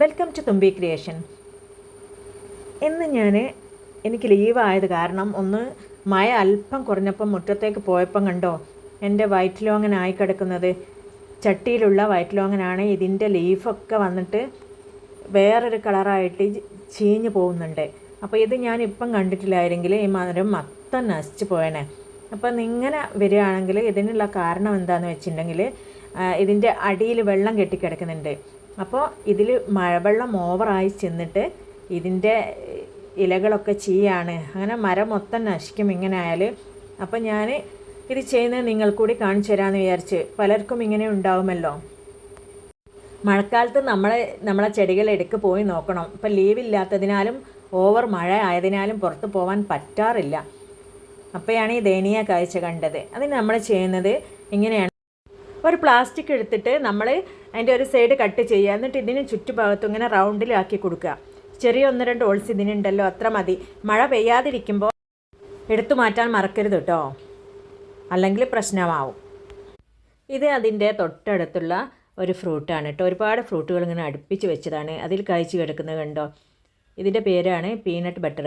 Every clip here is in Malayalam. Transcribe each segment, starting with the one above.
വെൽക്കം ടു തുമ്പി ക്രിയേഷൻ ഇന്ന് ഞാൻ എനിക്ക് ലീവായത് കാരണം ഒന്ന് മഴ അല്പം കുറഞ്ഞപ്പം മുറ്റത്തേക്ക് പോയപ്പം കണ്ടോ എന്റെ വൈറ്റ് ലോങ്ങൻ ആയി കിടക്കുന്നത്. ചട്ടിയിലുള്ള വൈറ്റ് ലോങ്ങനാണ് ഇതിന്റെ ലീഫൊക്കെ വന്നിട്ട് വേറൊരു കളറായിട്ട് ചീഞ്ഞു പോകുന്നുണ്ട്. അപ്പോൾ ഇത് ഞാൻ ഇപ്പം കണ്ടിട്ടില്ലായിരുന്നെങ്കിൽ ഈ മരം മൊത്തം നശിച്ചു പോയേനെ. അപ്പം ഇങ്ങനെ വരികയാണെങ്കിൽ ഇതിനുള്ള കാരണം എന്താണെന്ന് വെച്ചിട്ടുണ്ടെങ്കിൽ ഇതിന്റെ അടിയിൽ വെള്ളം കെട്ടിക്കിടക്കുന്നുണ്ട്. അപ്പോൾ ഇതിൽ മഴവെള്ളം ഓവറായി ചെന്നിട്ട് ഇതിന്റെ ഇലകളൊക്കെ ചീയാണ്. അങ്ങനെ മരം മൊത്തം നശിക്കും ഇങ്ങനെ ആയാൽ അപ്പോൾ ഞാൻ ഇത് ചെയ്യുന്നത് നിങ്ങൾ കൂടി കാണിച്ചു തരാമെന്ന് വിചാരിച്ച് പലർക്കും ഇങ്ങനെ ഉണ്ടാവുമല്ലോ. മഴക്കാലത്ത് നമ്മളെ നമ്മളെ ചെടികൾ എടുക്ക് പോയി നോക്കണം. ഇപ്പം ലീവ് ഇല്ലാത്തതിനാലും ഓവർ മഴ ആയതിനാലും പുറത്ത് പോകാൻ പറ്റാറില്ല. അപ്പോഴാണ് ഈ ദയനീയ കാഴ്ച കണ്ടത്. അതിന് നമ്മൾ ചെയ്യുന്നത് ഇങ്ങനെയാണ്. ഒരു പ്ലാസ്റ്റിക് എടുത്തിട്ട് നമ്മൾ അതിന്റെ ഒരു സൈഡ് കട്ട് ചെയ്യുക. എന്നിട്ട് ഇതിന് ചുറ്റുഭാഗത്തും ഇങ്ങനെ റൗണ്ടിലാക്കി കൊടുക്കുക. ചെറിയ ഒന്ന് രണ്ട് ഓൾസ് ഇതിനുണ്ടല്ലോ അത്ര മതി. മഴ പെയ്യാതിരിക്കുമ്പോൾ എടുത്തു മാറ്റാൻ മറക്കരുത് കേട്ടോ അല്ലെങ്കിൽ പ്രശ്നമാവും. ഇത് അതിന്റെ തൊട്ടടുത്തുള്ള ഒരു ഫ്രൂട്ടാണ് കേട്ടോ ഒരുപാട് ഫ്രൂട്ടുകൾ ഇങ്ങനെ അടുപ്പിച്ച് വെച്ചതാണ്. അതിൽ കഴിച്ച് കിടക്കുന്നത് കണ്ടോ? ഇതിന്റെ പേരാണ് പീനട്ട് ബട്ടർ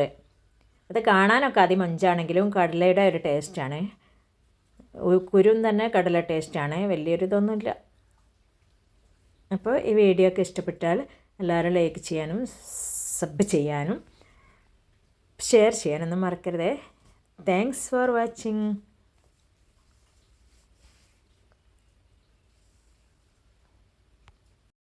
അത് കാണാനൊക്കെ അതിമഞ്ചാണെങ്കിലും കടലയുടെ ഒരു ടേസ്റ്റാണ് കുരും തന്നെ കടല ടേസ്റ്റാണ് വലിയൊരു ഇതൊന്നുമില്ല അപ്പോൾ ഈ വീഡിയോ ഒക്കെ ഇഷ്ടപ്പെട്ടാൽ എല്ലാവരും ലൈക്ക് ചെയ്യാനും സബ് ചെയ്യാനും ഷെയർ ചെയ്യാനൊന്നും മറക്കരുതേ. Thanks for watching